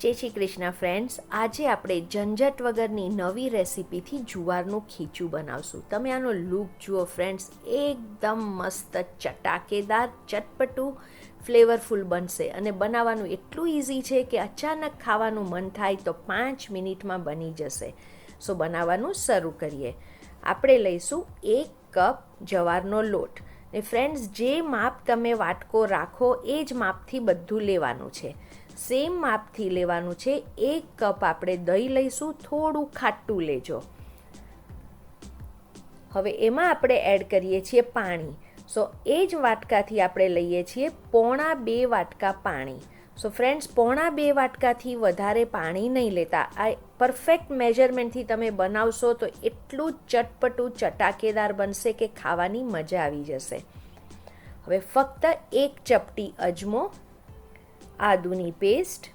જય શ્રી કૃષ્ણ ફ્રેન્ડ્સ આજે આપણે ઝંઝટ વગરની નવી રેસીપીથી જુવારનું ખીચું બનાવશું. તમે આનો લુક જુઓ ફ્રેન્ડ્સ એકદમ મસ્ત ચટાકેદાર, ચટપટું ફ્લેવરફુલ બનશે. અને બનાવવાનું એટલું ઇઝી છે કે અચાનક ખાવાનું મન થાય તો પાંચ મિનિટમાં બની જશે. સો બનાવવાનું શરૂ કરીએ. આપણે લઈશું એક કપ જવારનો લોટ. ને ફ્રેન્ડ્સ જે માપ તમે વાટકો રાખો, એ જ માપથી બધું લેવાનું છે. સેમ માપથી લેવાનું છે, એક કપ આપણે દહીં લઈશું, થોડું ખાટું લેજો. હવે એમાં આપણે એડ કરીએ છીએ પાણી. સો એ જ વાટકાથી આપણે લઈએ છીએ પોણા બે વાટકા પાણી. સો ફ્રેન્ડ્સ પોણા બે વાટકાથી વધારે પાણી નહીં લેતા. આ પરફેક્ટ મેજરમેન્ટથી તમે બનાવશો તો એટલું ચટપટું ચટાકેદાર બનશે કે ખાવાની મજા આવી જશે. હવે ફક્ત એક ચપટી અજમો, આદુની પેસ્ટ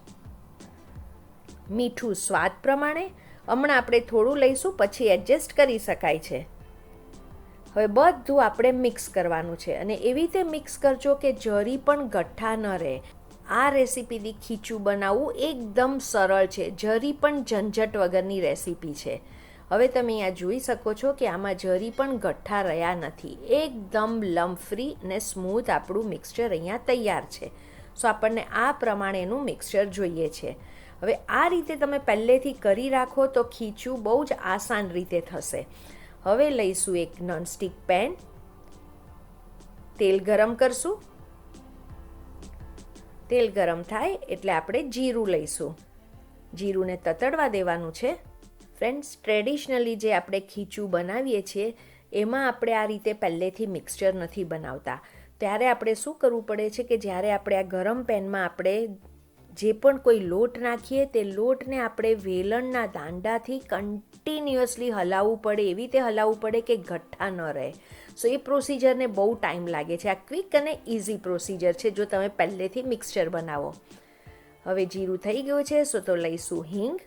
મીઠું સ્વાદ પ્રમાણે. હમણાં આપણે થોડું લઈશું, પછી એડજસ્ટ કરી શકાય છે. હવે બધું આપણે મિક્સ કરવાનું છે. અને એવી રીતે મિક્સ કરજો કે જરી પણ ગઠ્ઠા ન રહે. આ રેસીપીથી ખીચું બનાવવું એકદમ સરળ છે, જરી પણ ઝંઝટ વગરની રેસીપી છે. હવે તમે અહીંયા જોઈ શકો છો કે આમાં જરી પણ ગઠ્ઠા રહ્યા નથી. એકદમ લમ્ફ્રી ને સ્મૂથ આપણું મિક્સચર અહીંયા તૈયાર છે. સો, આપણને આ પ્રમાણેનું મિક્સચર જોઈએ છે. હવે આ રીતે તમે પહેલેથી કરી રાખો તો ખીચું બહુ જ આસાન રીતે થશે. હવે લઈશું એક નોનસ્ટિક પેન. તેલ ગરમ કરશું. તેલ ગરમ થાય એટલે આપણે જીરું લઈશું. જીરુંને તતડવા દેવાનું છે. ફ્રેન્ડ્સ ટ્રેડિશનલી જે આપણે ખીચું બનાવીએ છીએ, એમાં આપણે આ રીતે પહેલેથી મિક્સચર નથી બનાવતા. ત્યારે આપણે શું કરવું પડે છે કે જ્યારે આપણે આ ગરમ પેનમાં આપણે જે પણ કોઈ લોટ નાખીએ, તે લોટને આપણે વેલણના દાંડાથી કન્ટિન્યુઅસલી હલાવવું પડે, એવી રીતે હલાવવું પડે કે ગઠ્ઠા ન રહે. સો એ પ્રોસિજરને બહુ ટાઈમ લાગે છે. આ ક્વિક અને ઇઝી પ્રોસિજર છે, જો તમે પહેલેથી મિક્સચર બનાવો. હવે જીરું થઈ ગયું છે, સો તો લઈશું હિંગ.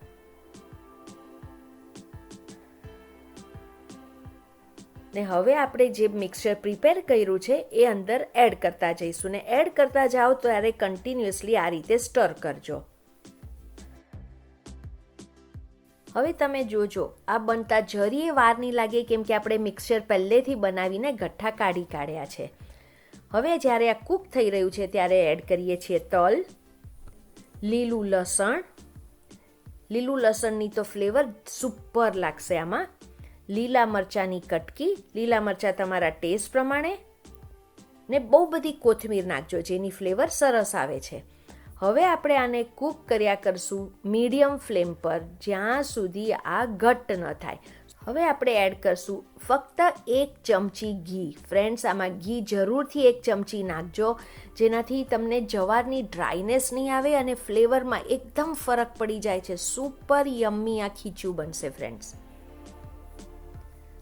ને હવે આપણે જે મિક્સચર પ્રિપેર કર્યું છે, એ અંદર એડ કરતા જઈશું ને એડ કરતા જાઓ ત્યારે કન્ટિન્યુઅસલી આ રીતે સ્ટર કરજો. હવે તમે જોજો, આ બનતા જરીએ વાર નહીં લાગે કેમ કે આપણે મિક્સચર પહેલેથી બનાવીને ગઠ્ઠા કાઢી કાઢ્યા છે. હવે જ્યારે આ કૂક થઈ રહ્યું છે ત્યારે એડ કરીએ છીએ તલ, લીલું લસણ. લીલું લસણની તો ફ્લેવર સુપર લાગશે આમાં. લીલા મરચાંની કટકી, લીલા મરચાં તમારા ટેસ્ટ પ્રમાણે ને બહુ બધી કોથમીર નાખજો, જેની ફ્લેવર સરસ આવે છે. હવે આપણે આને કૂક કર્યા કરશું મીડિયમ ફ્લેમ પર, જ્યાં સુધી આ ઘટ્ટ ન થાય. હવે આપણે એડ કરશું ફક્ત એક ચમચી ઘી. ફ્રેન્ડ્સ આમાં ઘી જરૂરથી એક ચમચી નાખજો, જેનાથી તમને જવારની ડ્રાયનેસ નહીં આવે અને ફ્લેવરમાં એકદમ ફરક પડી જાય છે. સુપર યમ્મી આ ખીચું બનશે ફ્રેન્ડ્સ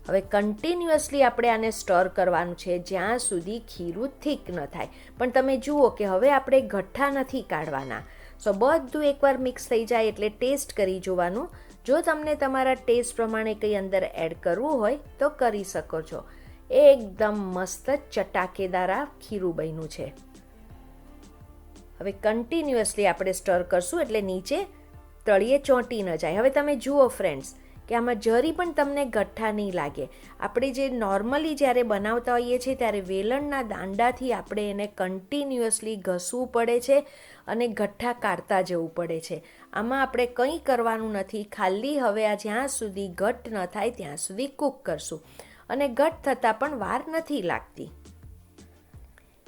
હવે કન્ટિન્યુઅસલી આપણે આને સ્ટર કરવાનું છે, જ્યાં સુધી ખીરું થીક ન થાય. પણ તમે જુઓ કે હવે આપણે ગઠ્ઠા નથી કાઢવાના. સો બધું એકવાર મિક્સ થઈ જાય એટલે ટેસ્ટ કરી જોવાનું. જો તમને તમારા ટેસ્ટ પ્રમાણે કંઈ અંદર એડ કરવું હોય, તો કરી શકો છો. એકદમ મસ્ત ચટાકેદાર આ ખીરું બન્યું છે. હવે કન્ટિન્યુઅસલી આપણે સ્ટર કરશું એટલે નીચે તળિયે ચોંટી ન જાય. હવે તમે જુઓ ફ્રેન્ડ્સ કે આમાં જરી પણ તમને ગઠ્ઠા નહીં લાગે. આપણે જે નોર્મલી જ્યારે બનાવતા હોઈએ છીએ ત્યારે વેલણના દાંડાથી આપણે એને કન્ટિન્યુઅસલી ઘસવું પડે છે અને ગઠ્ઠા કાઢતા જવું પડે છે. આમાં આપણે કંઈ કરવાનું નથી. ખાલી હવે આ જ્યાં સુધી ઘટ ન થાય ત્યાં સુધી કૂક કરશું. અને ઘટ થતાં પણ વાર નથી લાગતી.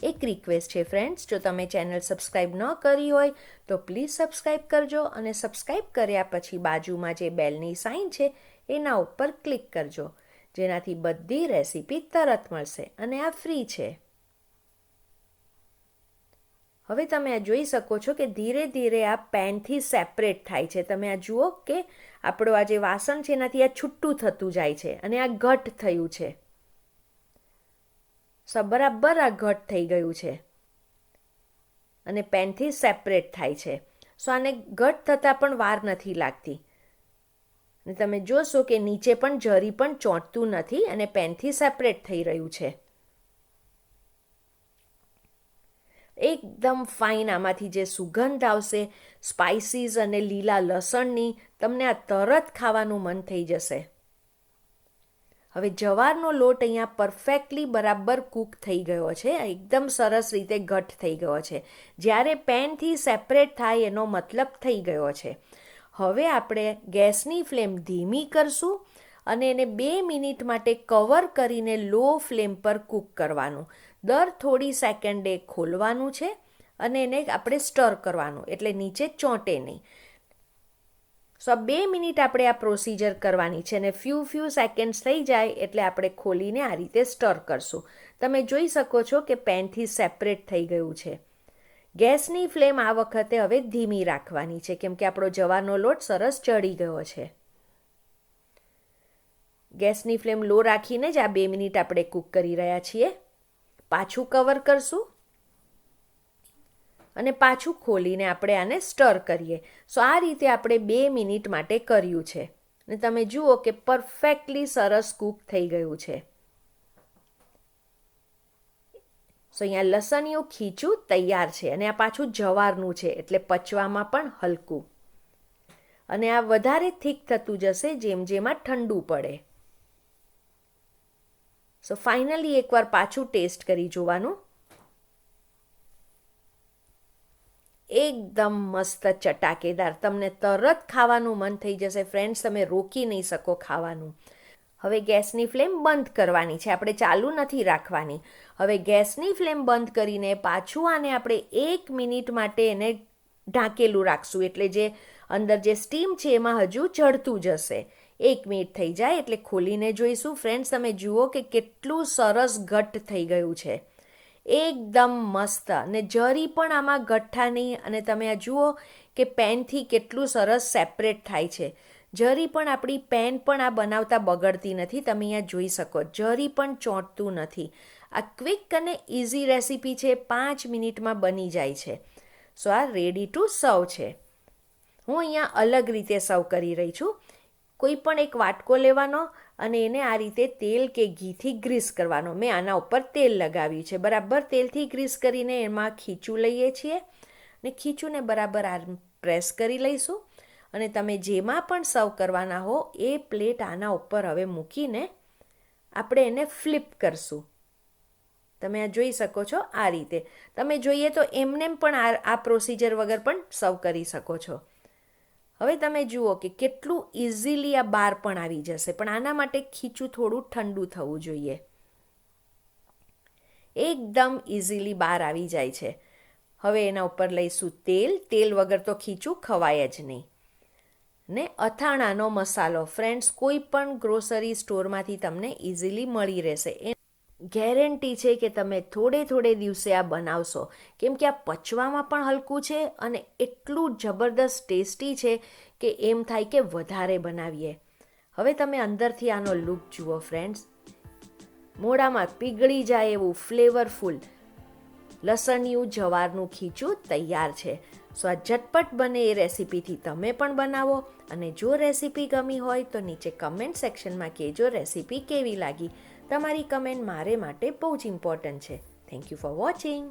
એક રિક્વેસ્ટ છે ફ્રેન્ડ્સ જો તમે ચેનલ સબસ્ક્રાઈબ ન કરી હોય, તો પ્લીઝ સબસ્ક્રાઈબ કરજો અને સબસ્ક્રાઈબ કર્યા પછી બાજુમાં જે બેલની સાઇન છે, એના ઉપર ક્લિક કરજો. જેનાથી બધી રેસીપી તરત મળશે અને આ ફ્રી છે. હવે તમે આ જોઈ શકો છો કે ધીરે ધીરે આ પેનથી સેપરેટ થાય છે. તમે આ જુઓ કે આપણો આ જે વાસણ છે, એનાથી આ છૂટું થતું જાય છે અને આ ઘટ થયું છે. બરાબર આ ઘટ થઈ ગયું છે. અને પેનથી સેપરેટ થાય છે. સો આને ઘટ થતાં પણ વાર નથી લાગતી. અને તમે જોશો કે નીચે પણ જરી પણ ચોંટતું નથી અને પેનથી સેપરેટ થઈ રહ્યું છે. એકદમ ફાઇન આમાંથી જે સુગંધ આવશે સ્પાઇસીસ અને લીલા લસણની, તમને આ તરત ખાવાનું મન થઈ જશે. હવે જવારનો લોટ અહીંયા પરફેક્ટલી બરાબર કૂક થઈ ગયો છે, એકદમ સરસ રીતે ઘટ થઈ ગયો છે. જ્યારે પેનથી સેપરેટ થાય એનો મતલબ થઈ ગયો છે. હવે આપણે ગેસની ફ્લેમ ધીમી કરશું અને એને બે મિનિટ માટે કવર કરીને લો ફ્લેમ પર કૂક કરવાનું. દર થોડી સેકન્ડે ખોલવાનું છે અને એને આપણે સ્ટર કરવાનું, એટલે નીચે ચોંટે નહીં. સો બે મિનિટ આપણે આ પ્રોસિજર કરવાની છે અને ફ્યુ ફ્યુ સેકન્ડ્સ થઈ જાય એટલે આપણે ખોલીને આ રીતે સ્ટર કરશું. તમે જોઈ શકો છો કે પેનથી સેપરેટ થઈ ગયું છે. ગેસની ફ્લેમ આ વખતે હવે ધીમી રાખવાની છે, કેમ કે આપણો જવાનો લોટ સરસ ચડી ગયો છે. ગેસની ફ્લેમ લો રાખીને જ આ બે મિનિટ આપણે કૂક કરી રહ્યા છીએ. પાછું કવર કરશું. અને પાછું ખોલીને આપણે આને સ્ટર કરીએ. સો આ રીતે આપણે બે મિનિટ માટે કર્યું છે. અને તમે જુઓ કે પરફેક્ટલી સરસ કૂક થઈ ગયું છે. સો અહીંયા લસણિયું ખીચું તૈયાર છે અને આ પાછું જવારનું છે, એટલે પચવામાં પણ હલકું. અને આ વધારે થીક થતું જશે જેમ જેમ આ ઠંડુ પડે. સો ફાઇનલી એકવાર પાછું ટેસ્ટ કરી જોવાનું. એકદમ મસ્ત ચટાકેદાર. તમને તરત ખાવાનું મન થઈ જશે. ફ્રેન્ડ્સ તમે રોકી નહીં શકો ખાવાનું. હવે ગેસની ફ્લેમ બંધ કરવાની છે. આપણે ચાલુ નથી રાખવાની. હવે ગેસની ફ્લેમ બંધ કરીને પાછું આને આપણે એક મિનિટ માટે એને ઢાંકેલું રાખશું. એટલે જે અંદર જે સ્ટીમ છે, એમાં હજુ ચડતું જશે. એક મિનિટ થઈ જાય એટલે ખોલીને જોઈશું. ફ્રેન્ડ્સ તમે જુઓ કે કેટલું સરસ ઘટ થઈ ગયું છે. એકદમ મસ્ત અને જરી પણ આમાં ગઠ્ઠા નહીં. અને તમે આ જુઓ કે પેનથી કેટલું સરસ સેપરેટ થાય છે. જરી પણ આપણી પેન પણ આ બનાવતા બગડતી નથી. તમે અહીંયા જોઈ શકો. જરી પણ ચોંટતું નથી. આ ક્વિક અને ઇઝી રેસીપી છે. પાંચ મિનિટમાં બની જાય છે. સો આ રેડી ટુ સર્વ છે. હું અહીંયા અલગ રીતે સર્વ કરી રહી છું. કોઈ પણ એક વાટકો લેવાનો. અને એને આ રીતે તેલ કે ઘીથી ગ્રીસ કરવાનો. મેં આના ઉપર તેલ લગાવ્યું છે. બરાબર તેલથી ગ્રીસ કરીને એમાં ખીચું લઈએ છીએ. ને ખીચુંને બરાબર આ પ્રેસ કરી લઈશું. અને તમે જેમાં પણ સર્વ કરવાના હો, એ પ્લેટ આના ઉપર હવે મૂકીને આપણે એને ફ્લિપ કરશું. તમે આ જોઈ શકો છો આ રીતે. તમે જોઈએ તો એમનેમ પણ આ પ્રોસિજર વગર પણ સર્વ કરી શકો છો. હવે તમે જુઓ કે કેટલું ઇઝીલી આ બાર પણ આવી જશે. પણ આના માટે ખીચું થોડું ઠંડુ થવું જોઈએ. એકદમ ઇઝીલી બહાર આવી જાય છે. હવે એના ઉપર લઈશું તેલ. તેલ વગર તો ખીચું ખવાય જ નહીં. ને અથાણાનો મસાલો. ફ્રેન્ડ્સ કોઈ પણ ગ્રોસરી સ્ટોરમાંથી તમને ઇઝીલી મળી રહેશે. ગેરંટી છે કે તમે થોડે થોડે દિવસે આ બનાવશો. કેમ કે આ પચવામાં પણ હલકું છે અને એટલું જબરદસ્ત ટેસ્ટી છે કે એમ થાય કે વધારે બનાવીએ. હવે તમે અંદરથી આનો લુક જુઓ ફ્રેન્ડ્સ મોઢામાં પીગળી જાય એવું ફ્લેવરફુલ લસણિયું જવારનું ખીચું તૈયાર છે. સો આ ઝટપટ બને એ રેસીપીથી તમે પણ બનાવો અને જો રેસીપી ગમી હોય તો નીચે કમેન્ટ સેક્શનમાં કહેજો રેસીપી કેવી લાગી. તમારી કમેન્ટ મારે માટે બહુ જ ઇમ્પોર્ટન્ટ છે. Thank you for watching